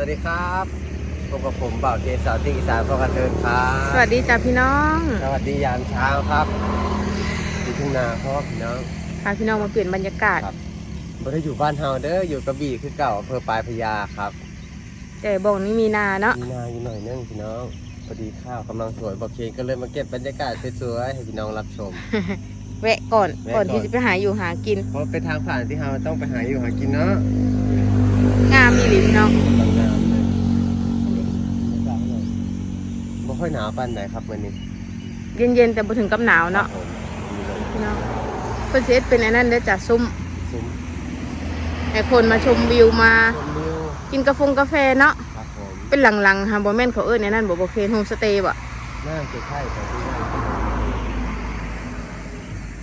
วัสดีครับพบกับผมบ่าวเคสาวติ๊กอีสานพอกันเทินครับสวัสดีจ้าพี่น้องสวัสดียามเช้าครับอยู่ทุ่งนาเพราะว่าพี่น้องพาพี่น้องมาเปลี่ยนบรรยากาศ ครับบ่ได้อยู่บ้านเฮาเด้ออยู่กระบี่คือเก่าอำเภอปลายพญาครับแต่บอกนี้มีนาเนาะมีนาอยู่หน่อยนึงพี่น้องพอดีข้าวกำลังสวยบ่าวเคก็เลยมาเก็บบรรยากาศสวยๆให้พี่น้องรับชม แวะก่อนแวะก่ก่ออนนที่จะไปหาอยู่หากิน เพราะเป็นทางผ่านที่เฮาต้องไปหาอยู่หากินเนาะงามมีหลิพี่น้อง บางนามเลยบ่ ค่อยหนาวปานไหนครับมื้อนี้เย็นๆแต่บ่ถึงกับหนาวเนาะครับผมมีลมพี่น้องเพิ่นสิเฮ็ดเป็นอันนั้นเด้อจ้ะซุ้มซุ้มให้คนมาชมวิวมาชมวิวกินกาแฟกาแฟเนาะครับผมเป็นหลังๆค่ะบ่แม่นเขาเอิ้นอันนั้นบ่บ่เคนโฮมสเตย์บ่น่าจะใช่แต่ที่นั่น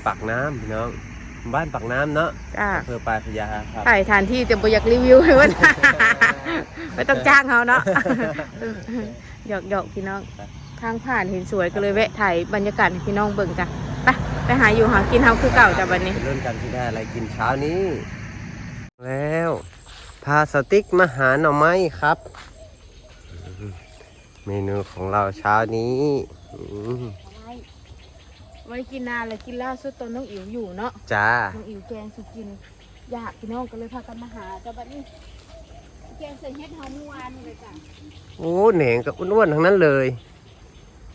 ปากน้ำพี่น้องบ้านปากน้ำเนาะจ้าอำเภอปลายพญาครับ ถ่ายฐานที่แต่บ่อยากรีวิวให้ว่าไม่ต้องจ้างเขาเนาะ หยอกๆพี่น้อง ทางผ่านเห็นสวยก็เลยแวะถ่ายบรรยากาศให้พี่น้องเบิ่งจ้ะไปไปหาอยู่หากินเฮาคือเก่าจ้ะบัดนี้เริ่มกันที่ได้อะไรกินเช้านี้ แล้วพาสติ๊กมาหาหน่อไม้ครับ เมนูของเราเช้านี้อืมไว้กินนานเลยกินล่าสุดตอนน้องอิ๋วอยู่เนาะจ้า น้องอิ๋วแกงสุกิน อยากพี่น้องก็เลยพากันมาหาจ้ะบัดนี้ แกงใส่เฮ็ดเฮาเมื่อวานนี่เลยจ้ะโอ้เหน่งกับอ้วนๆทั้งนั้นเลย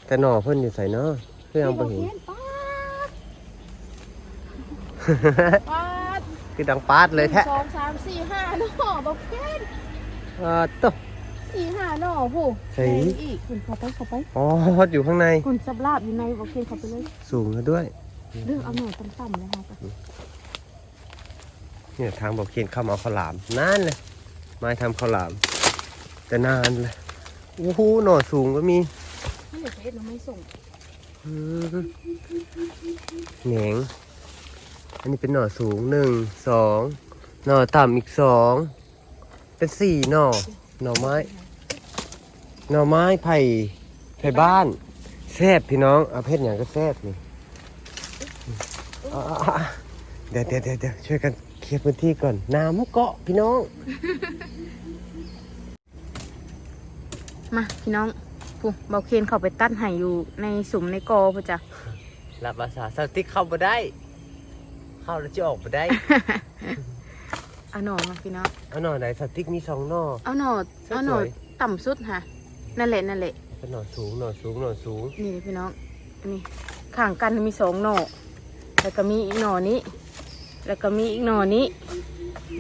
แต่หน่อเพิ่นอยู่ใส่เนาะเพื่อเอาไปเห็นพี่บอกป๊าดคือดังปาดเลยแท้หนึ่งสองสามสี่ห้าหน่อบอกแกนเออต๊ะสี่ห้าหน่อผู้ใส่แกงอีกคุณเข้าไปเข้าไปอ๋ออยู่ข้างในคุณสับลาบอยู่ในบอกเคนเข้าไปเลยสูงแล้วด้วย เรื่องเอาหน่อต่ำๆเลยค่ะ เนี่ยทางบอกเขียนเข้ามาเอาข้าวหลามนานเลย มาทำข้าวหลาม แต่นานเลยโอ้โหหน่อสูงก็มีไม่เหลือเฮ็ดเราไม่ส่งอืมเหนงอันนี้เป็นหน่อสูงหนึ่งสองหน่อต่ำอีกสองเป็นสี่หน่อหน่อไม้หน่อไม้ไผ่ไผ่บ้านแซบพี่น้องเอาเพชรอย่างก็แซบนี่เอาเอาเอาเดี๋ยวเดี๋ยวเดี๋ยวเดี๋ยวช่วยกันเค ลียร์พื้นที่ก่อน น้ำเกาะพี่น้อง มาพี่น้องผู้เบาเคนเข้าไปตัดไห่อยู่ในสุ่มในกอพ่อจ้ะรับภาษาสติ๊กเข้ามาได้ เข้าแล้วจะออกมาได้ เอาหน่อมาพี่น้อง เอาหน่อไหนสติ๊กมีสองหน่อ เอาหน่อสวยๆเอาหน่อต่ำสุดค่ะ นั่นแหละนั่นแหละเป็นหน่อสูงหน่อสูงหน่อสูง นี่พี่น้อง อันนี้ข้างกันมีสองหน่อ แล้วก็มีอีกหน่อนี้ แล้วก็มีอีกหน่อนี้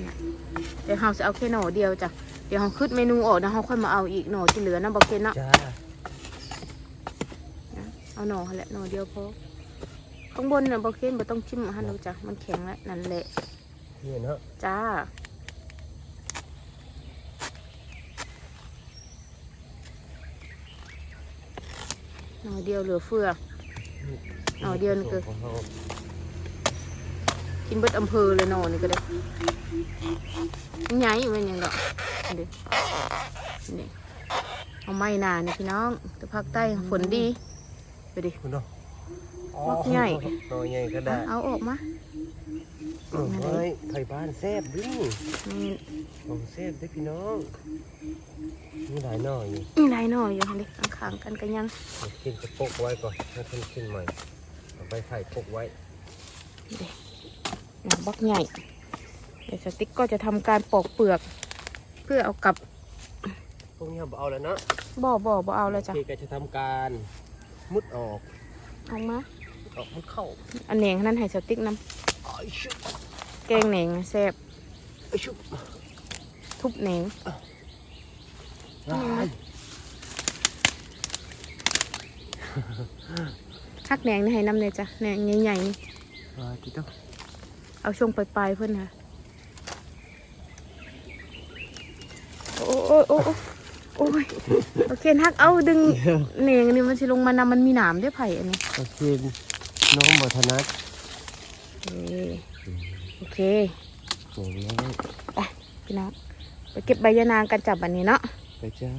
น่ะเดี๋ยวเราจะเอาแค่หน่อเดียวจ้ะเดี๋ยวเราขึ้นเมนูออกนะเราค่อยมาเอาอีกหน่อที่เหลือนะบอกเคนเนาะจ้าเอาหน่อหั่นแหละหน่อเดียวพอข้างบนน่ะบอกเคนบ่ต้องชิมอาหารเราจ้ะมันแข็งแล้วนั่นแหละเนี่ยเนาะจ้าหน่อเดียวเหลือเฟือหน่อเดียวนี่คือของเรา กินเบิดอำเภอเลยหน่อนี่ก็ได้ยังไงอยู่เป็นหยังดอกอันเดียวนี่เอาไม้นานี่พี่น้องแต่ภาคใต้ฝนดีไปดิคุณเนาะบักใหญ่หน่อใหญ่ก็ได้เอาออกมาหน่อไม้ไผ่บ้านแซบดิ้งนี่ของแซบได้อพี่น้องมีหลายหน่ออยู่มีหลายหน่ออยู่หั่นดิข้างๆกันกันยังเอากินกระปกไว้ก่อนให้ขึ้นขึ้นใหม่เอาใบไผ่ปกไว้ห น่อบักใหญ่เดี๋ยวสติ๊กก็จะทำการปอกเปลือก เพื่อเอากลับพวกนี้เราเอาแล้วเนาะบ่อบ่อบ่เอาแล้วจ้ะโอเคก็จะทำการมุดออกเอามาออกมุดเข้าอันแหนงนั่นให้สติ๊กน้อ้อยชุบำแกงแหนงแซ่บอ้อยชุบทุบแหนงอ้ายฮักแหนงนี่ให้น้ำเลยจ้ะแหนงใหญ่ๆนี่อ้ายที่ต้อง เอาช่วงปลายๆเพื่อนค่ะโอ้โอ้โอ้โอ้โอ้ยโอเคฮักเอาดึงแหนงนี่มันสิลงมานำมันมีหนามด้วยไผ่อันนี้โอเคน้องบัทนัทเอ้ยโอเคโอ้ยพี่น้องไปเก็บใบยะนางกันจับอันนี้เนาะไปจ้า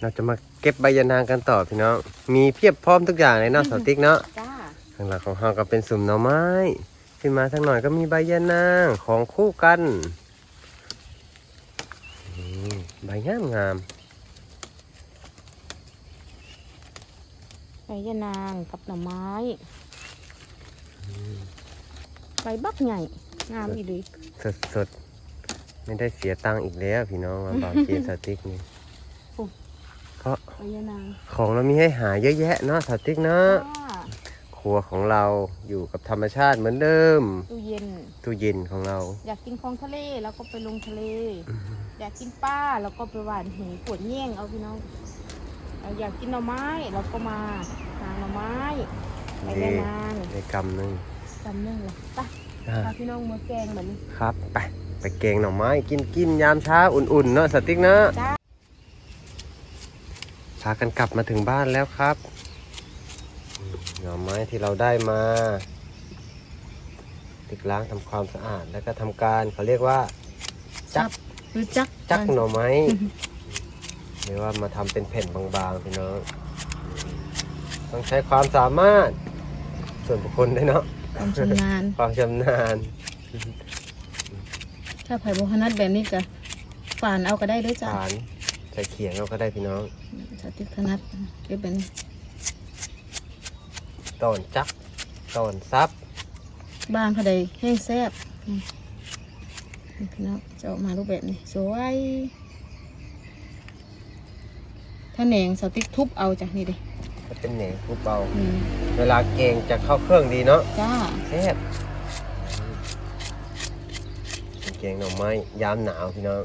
เราจะมาเก็บใบยานางกันต่อพี่น้องมีเพียบพร้อมทุกอย่างเลยเนาะสาวติ๊กเนาะจ้า ข้างหลังของเราก็เป็นสุ่มหน่อไม้ ขึ้นมาทางหน่อยก็มีใบยานางของคู่กันใบงามงามใบยะนางกับหน่อไม้ใบบักใหญ่ งามอีดีสดสดๆไม่ได้เสียตังค์อีกแล้วพี่น้องมาบาวเจสติ๊กนี่โอ้เพราะใบยะนางของเรามีให้หาเยอะแยะเนาะสติ๊กเนาะจ้า ครัวของเราอยู่กับธรรมชาติเหมือนเดิมตู้เย็น ตู้เย็นของเรา อยากกินของทะเลแล้วก็ไปลงทะเล อยากกินปลาแล้วก็ไปหวานหูปวดแย่งเอาพี่น้องเราอยากกินหน่อไม้เราก็มาหาหน่อไม้ไปแม่นางในกำหนึ่งจำเนื่องเลยไปอ่าพาพี่น้องมาแกงแบบนี้ครับไปไปเกงหน่อไม้กินกินยามเช้าอุ่นๆเนาะสติ๊กเนาะจ้าพากันกลับมาถึงบ้านแล้วครับอืม หน่อไม้ที่เราได้มาติกล้างทำความสะอาดแล้วก็ทำการเขาเรียกว่า จักหรือจักจักหน่อไม้หรือว่ามาทำเป็นแผ่นบางๆพี่น้องต้องใช้ความสามารถ ส่วนบุคคลด้วยเนาะความชำนาญความชำนาญถ้าไผ่บุคนัดแบบนี้ก็ฝานเอาก็ได้ด้วยจ้าฐานใส่เขียงเราก็ได้พี่น้องสติถนัดเก็บแบบนี้ ตอนจักตอนซับบ้านเขาได้แห้งแซ่บอืมนี่พี่น้องจะออกมารูปแบบนี้สวยถ้าแหนงสติ๊กทุบเอาจากนี่ดิก็เป็นแหนงผู้เบาอืมเวลาเกงจะเข้าเครื่องดีเนาะจ้าแซ่บเกงหน่อไม้ยามหนาวพี่น้อง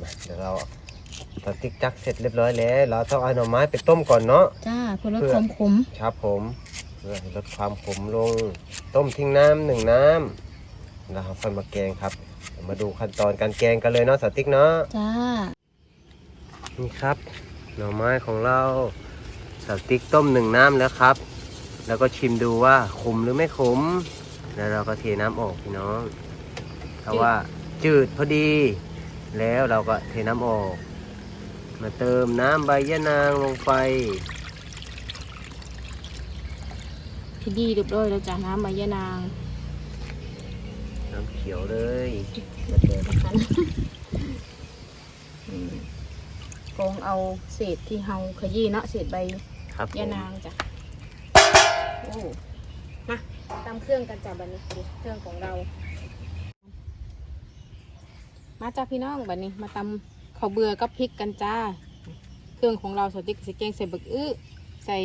มาเดี๋ยวเรา ตอนติ๊กจักเสร็จเรียบร้อยแล้ว เราต้องเอาหน่อไม้ไปต้มก่อนเนาะ จ้าเพื่อลดเพื่อความขมครับผมเพื่อให้ลดความขมลง ต้มทิ้งน้ำหนึ่งน้ำแล้วเราค่อยมาแกงครับเดี๋ยวมาดูขั้นตอนการแกงกันเลยเนาะสาวติ๊กเนาะ จ้า นี่ครับ หน่อไม้ของเราสาวติ๊กต้มหนึ่งน้ำแล้วครับ แล้วก็ชิมดูว่าขมหรือไม่ขม แล้วเราก็เทน้ำออกพี่น้องถ้าว่าจืดพอดี แล้วเราก็เทน้ำออก มาเติมน้ำใบยะนางลงไป พี่ดีเรียบร้อยแล้วจ้าน้ำใบยะนางน้ำเขียวเลยเดือดเดือดกันอืมกองเอาเศษที่เฮาขยี้เนาะเศษใบครับผมยานางจ้ะโอ้มาตำเครื่องกันจ้ะบันนี้ดูเครื่องของเรา มาจ้าพี่น้องบันนี้มาตำ ข้าวเบื่อกับพริกกันจ้า เครื่องของเราสติ๊กใส่แกงใส่บักอื้อใส่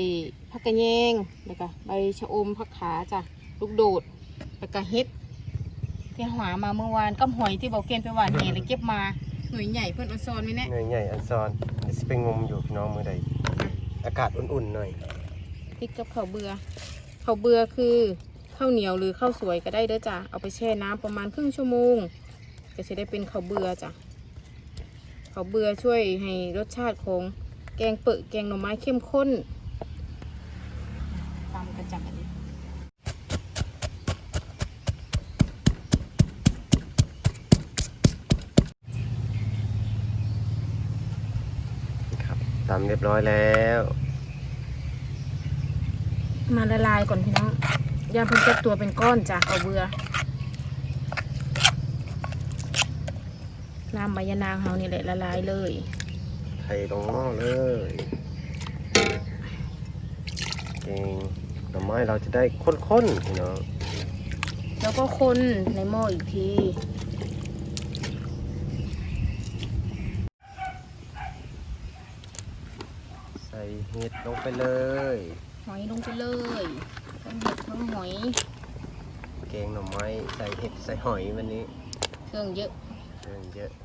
ผักกระแยงแล้วก็ใบชะอมผักขาจ้ะลูกโดดแล้วก็เฮ็ดที่หามาเมื่อวานกับหอยที่บอกเกณฑ์ไปหวานแหเลยเก็บมาหน่วยใหญ่เพื่อนเอาซอนไว้แน่เนยใหญ่อันซอนเดี๋ยวสิไปงมอยู่พี่น้องมือใดอากาศอุ่นๆหน่อยพริกกับข้าวเบือข้าวเบือคือข้าวเหนียวหรือข้าวสวยก็ได้เด้อจ้ะเอาไปแช่น้ำประมาณครึ่งชั่วโมงก็จะได้เป็นข้าวเบือจ้ะ ข้าวเบือช่วยให้รสชาติของแกงเปิดแกงหน่อไม้เข้มข้นตามกระจับอันนี้ครับตำเรียบร้อยแล้ว มาละลายก่อนพี่น้องอย่าเพิ่งเก็บตัวเป็นก้อนจ้ะข้าวเบือ น้ำใบยะนางเฮานี่แหละละลายเลยไทยลงหม้อเลยเก่งหน่อไม้เราจะได้ข้นๆพี่น้องแล้วก็คนในหม้ออีกทีใส่เห็ดลงไปเลย หอยลงไปเลยทั้งเห็ดทั้งหอยเกงหน่อไม้ใส่เห็ดใส่หอยวันนี้ เครื่องเยอะเรื่องเยอะใ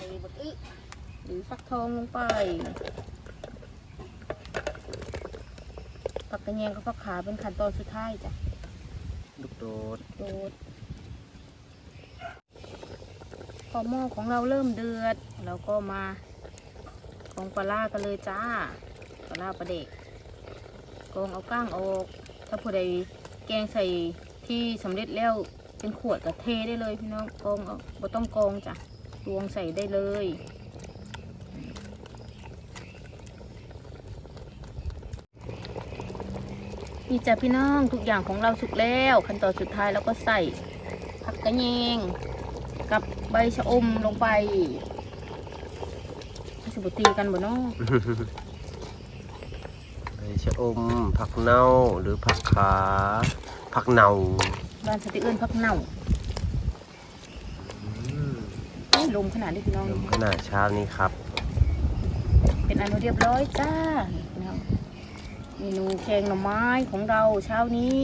ส่บักอึหรือฟักทองลงไปผักกระเนียงกับผักขาเป็นขั้นตอนสุดท้ายจ้ะลูกโดดโดดพอหม้อของเราเริ่มเดือดเราก็มาของปลาร้ากันเลยจ้าปลาร้าปลาเด็กกองเอาก้างออก ถ้าผู้ใดแกงใส่ที่สำเร็จแล้วเป็นขวดกับเทได้เลยพี่น้องกองเอาบ่ต้องกองจ้ะต วงใส่ได้เลย นี่จ้ะพี่น้องทุกอย่างของเราสุกแล้ว ขั้นตอนสุดท้ายเราก็ใส่ผักกระเยงกับใบชะอมลงไปสบุตีกันบ่เนาะใบชะอม ผักเน่าหรือผักขา ผักเน่าบ้านสติเอิ้นพักเน่าอืมเอ้ย ลมขนาดนี้พี่น้อง ลมขนาดเช้านี้ครับ เป็นอันเรียบร้อยจ้าพี่น้องเมนูแกงหน่อไม้ของเราเช้านี้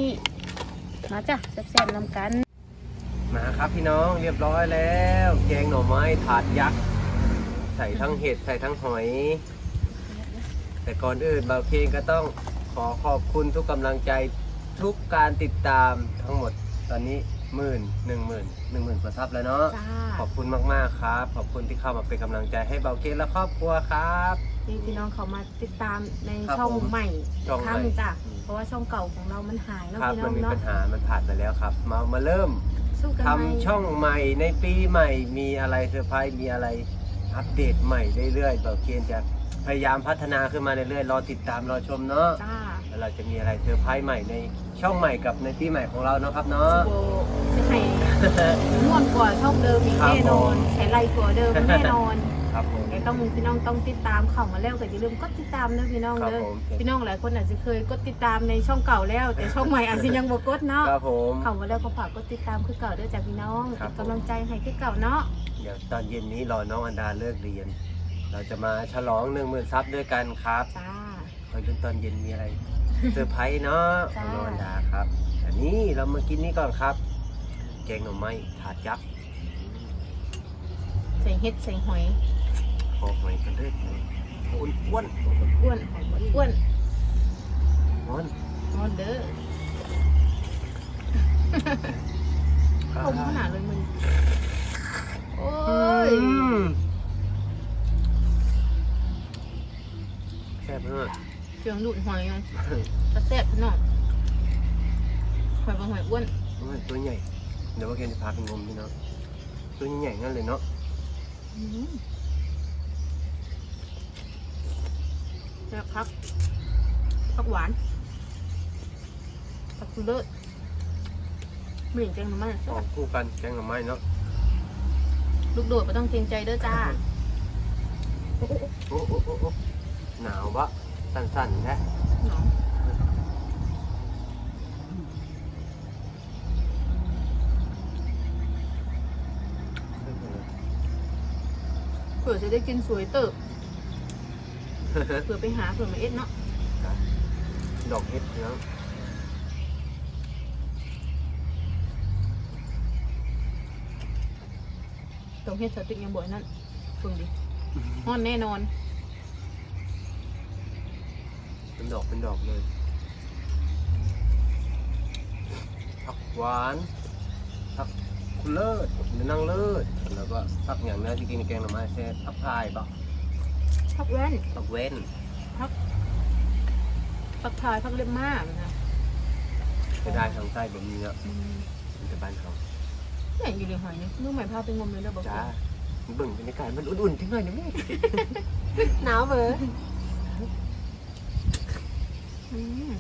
มาจ้ะแซ่บๆนำกัน มาครับพี่น้องเรียบร้อยแล้ว แกงหน่อไม้ถาดยักษ์ ใส่ทั้งเห็ดใส่ทั้งหอย แต่ก่อนอื่นเบาเคนก็ต้องขอขอบคุณทุกกำลังใจทุกการติดตามทั้งหมดตอนนี้ หมื่นหนึ่งหมื่นหนึ่งหมื่นกว่าซับแล้วเนาะจ้าขอบคุณมากๆครับ ขอบคุณที่เข้ามาเป็นกำลังใจให้เบาเคนและครอบครัวครับที่พี่น้องเขามาติดตามในครับช่องผมใหม่ช่องครั้งใหม่จ้ะอืมเพราะว่าช่องเก่าของเรามันหายแล้วครับพี่น้มัอนงมีเนาะปัญหามันผ่านไปแล้วครับ มามาเริ่มสู้กันทำไหมช่องใหม่ในปีใหม่มีอะไรเซอร์ไพรส์มีอะไรอัปเดตใหม่เรื่อยๆเบาเคนจะพยายามพัฒนาขึ้นมาเรื่อยๆรอติดตามรอชมเนาะ จ้า แล้วเราจะมีอะไรเซอร์ไพรส์ใหม่ในช่องใหม่กับในปีใหม่ของเราเนาะครับเนาะ โบจะให้ม่วนกว่าช่องเดิมอีกครับแน่นอนผม ใช้ไรกว่าเดิมแน่นอนครับผมแต่ต้องพี่น้องต้องติดตามเข้ามาแล้วก็อย่าลืมกดติดตามเด้อพี่น้องครับเด้อผมพี่น้องหลายคนอาจจะเคยกดติดตามในช่องเก่าแล้ว แต่ช่องใหม่อาจจะยังบ่กดเนาะครับผม เข้ามาแล้วก็ฝากกดติดตามคือเก่าเด้อจ้ะพี่น้องครับ เป็นกำลังใจให้คือเก่าเนาะเดี๋ยวตอนเย็นนี้รอน้องอันดาเลิกเรียน เราจะมาฉลองหนึ่งหมื่นซับด้วยกันครับจ้า คอยดูตอนเย็นมีอะไร เซอร์ไพรส์เนาะขจ้าองน้องอันดาครับ อันนี้เรามากินนี่ก่อนครับ แกงหน่อไม้ถาดยักษ์ใส่เฮ็ดใส่หอยคอหอยกันเลยอ้วนอ้วนอ้วนหอยบ่อ้วนอ้วนนอนเด้อผมขนาดเลยมึงโอ้ยอืมแซ่บมากเสียงดูดหอยยังกระแซ่บพี่น้องหอยบ่หอยอ้วนโอ้ยตัวใหญ่ เดี๋ยวว่าเคนจะพาไปงมพี่เนาะตัวใหญ่ๆงั้นเลยเนาะอืมแซ่บครับผักหวานผักเลิศไม่เห็นแกงหน่อไม้ออกคู่กันแกงหน่อไม้เนาะลูกโดดไม่ต้องเกรงใจเด้อจ้า โอ้โอ้โอ้โอ้หนาวบะ สั่นๆแท้เนาะเผื่อจะได้กินสวยเติบเผื่อไปหาเผื่อมาเอ็ดเนาะดอกเห็ดเนาะตรงเฮ็ดสติกยังบ่อยนั่นฟังดิฮ้อนแน่นอน เป็นดอกเป็นดอกเลยผักหวานผักคุเลิศหรือนั่งเลิศแล้วก็ผักอย่างนี้ที่กินในแกงหน่อไม้แซ่บผักพายปะพักแว่นผักเว้นพักพายพักเล็บมากนะจะได้ทางใต้แบบนี้เนาะอืมมันจะบ้านเขาเนี่ยอยู่ในหอยนี่นุ่มใหม่พาไปงมเลยเด้อบอกจ้าเบิ่งบรรยากาศมันอุ่นๆจังเลยนะแม่หนาวเบออืม อืม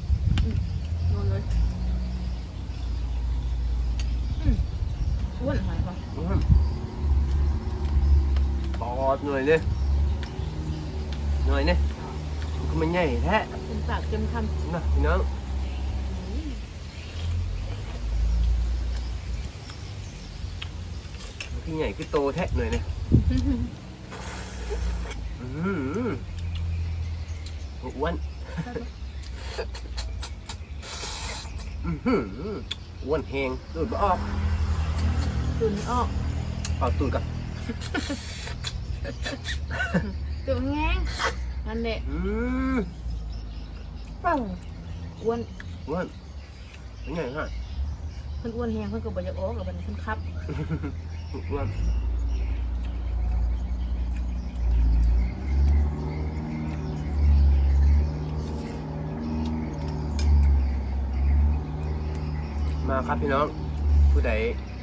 โดนเลยอืมอ้วนหอยปะปอดหน่อยเนี่ยหน่อยเนี่ยมันก็ไม่ใหญ่แท้เป็นปากเต็มคำนะพี่น้องพี่ใหญ่คือโตแท้หน่อยเนี่ยอืมอ้วน อื้อหืออ้วนแหงดูดบ่ออกตื่นไม่ออกเอาตูดกับตื่นแงงนั่นแหละอืมปังอ้วนอ้วนเป็นไงฮะเพิ่นอ้วนแหงเพิ่นก็บ่อยากออกหรอกบัดนี้เพิ่นคับ อ้วน มาครับพี่น้อง ผู้ใด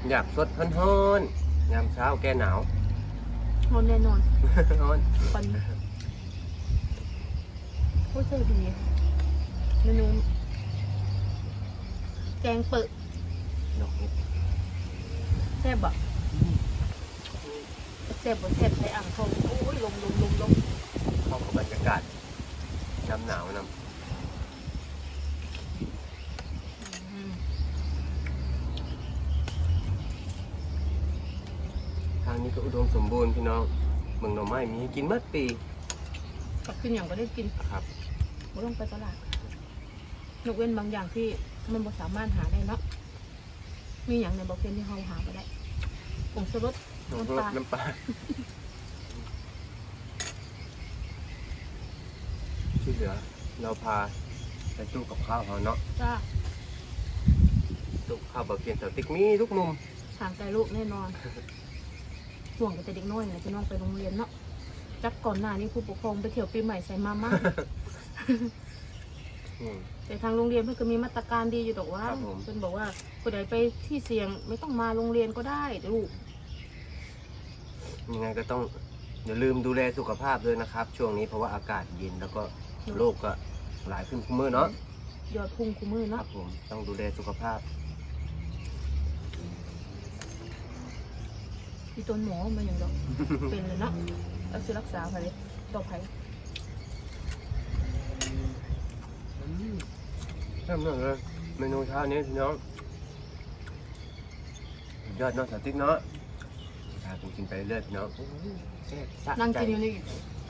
อยากสดฮ้อนๆยามเช้าแก้หนาวนอนแน่นอนฮ้อนปันโอ้ยใจดีเมนูแกงเปิดดอกเห็ดแซ่บอะเจ็บบนเจ็บใส่อ่างทองโอ้ยลมลมลมลมเข้ากับบรรยากาศน้ำหนาวนอืมำทางนี้ ก็อุดมสมบูรณ์พี่น้องเมืองหน่อไม้มีให้กินเมื่อปีกับกินอย่างก็ได้กินครับไม่ต้องไปตลาดยกเว้นบางอย่างที่มันบ่สามารถหาได้เนาะมีอย่างในบอกเพียนที่เราหาไปได้ผงชูรสน้ำปลาน้ำปลาที่เหลือเราพาไปตู้กับข้าวเขาเนาะจ้าตู้ข้าวบะเพียนสติ๊กมีทุกมุมทางใจลูกแน่นอน ห่วงกับแต่เด็กน้อยเนี่ยพี่น้องไปโรงเรียนเนาะจักก่อนหน้านี้ผู้ปกครองไปเที่ยวปีใหม่ใส่มาม่าอืม แต่ทางโรงเรียนเพิ่นก็มีมาตรการดีอยู่ดอกว่าครับผม เพิ่นบอกว่าผู้ใดไปที่เสี่ยงไม่ต้องมาโรงเรียนก็ได้ลูกยังไงก็ต้องอย่าลืมดูแลสุขภาพด้วยนะครับ ช่วงนี้เพราะว่าอากาศเย็นแล้วก็โรคก็หลายขึ้นทุกมื้อเนาะยอดพุ่งคูมือคเนาะรับผมต้องดูแลสุขภาพ มีต้นหมอมาอย่างดอก เป็นเลยเนาะแล้วสิรักษาไปเลยต่อไปเริ่มเลยเมนูเช้านี้พี่น้องสุดยอดเนาะสติ๊กเนาะพาผมกินไปเรื่อยๆพี่น้องโอ้โหแซ่บสะนั่งใจกินอยู่นี่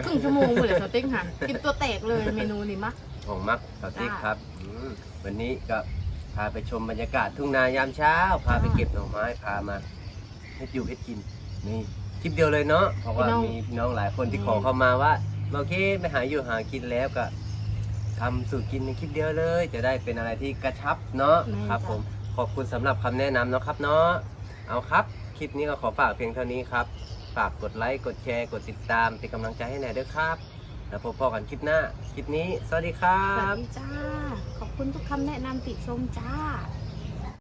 ครึ่งชั่วโมงเลยสเต็กค่ะกินตัวแตกเลยเมนูนี้มะ ของมักสติ๊กจ้าครับอืมวันนี้ก็พาไปชมบรรยากาศทุ่งนายามเช้า พาไปจ้าเก็บหน่อไม้พามาเฮ็ดอยู่เฮ็ดกินนี่คลิปเดียวเลยเนาะเพราะว่าพี่น้อง มีพี่น้องหลายคนที่อืมขอเข้ามาว่าโอเคไปหาอยู่หากินแล้วก็ทำสูตรกินในคลิปเดียวเลย จะได้เป็นอะไรที่กระชับเนาะแม่นครับจ้ะ ผมขอบคุณสำหรับคำแนะนำเนาะครับเนาะเอาครับคลิปนี้ก็ขอฝากเพียงเท่านี้ครับฝากกดไลค์กดแชร์กดติดตามเป็นกำลังใจให้หน่อยด้วยครับ แล้วพบกันคลิปหน้าคลิปนี้ สวัสดีครัสวับสดีจ้า ขอบคุณทุกคำแนะนำติชมจ้า